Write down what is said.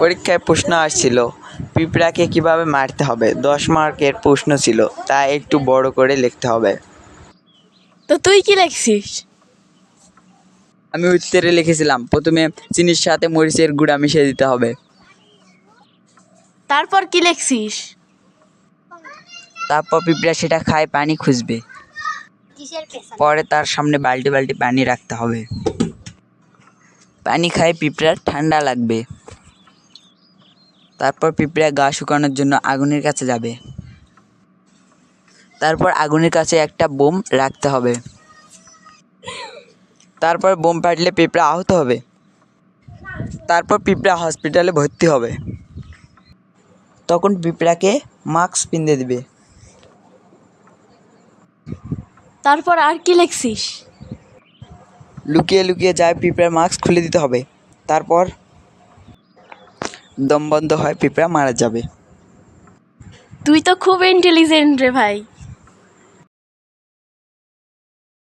পরীক্ষায় প্রশ্ন আসছিল পিঁপড়াকে কীভাবে মারতে হবে? দশ মার্কের প্রশ্ন ছিল তা একটু বড় করে লিখতে হবে। তো তুই কি লিখছিস? আমি উত্তরে লিখেছিলাম প্রথমে চিনির সাথে মরিচের গুঁড়া মিশিয়ে দিতে হবে। তারপর কি লিখছিস? তারপর পিঁপড়া সেটা খায় পানি খুঁজবে। পরে তার সামনে বালতি বালতি পানি রাখতে হবে। পানি খায় পিঁপড়ার ঠান্ডা লাগবে। তারপর পিঁপড়া গা শুকানোর জন্য আগুনের কাছে যাবে। তারপর আগুনের কাছে একটা বোম রাখতে হবে। তারপর বোম ফাটলে পিঁপড়া আহত হবে। তারপর পিঁপড়া হসপিটালে ভর্তি হবে। তখন পিঁপড়াকে মাস্ক পিঁধে দিবে। তারপর আর কি লিখছিস? লুকিয়ে লুকিয়ে যায় পিঁপড়ার মাস্ক খুলে দিতে হবে। তারপর দম বন্ধ হয় পিঁপড়া মারা যাবে। তুই তো খুব ইন্টেলিজেন্ট রে ভাই।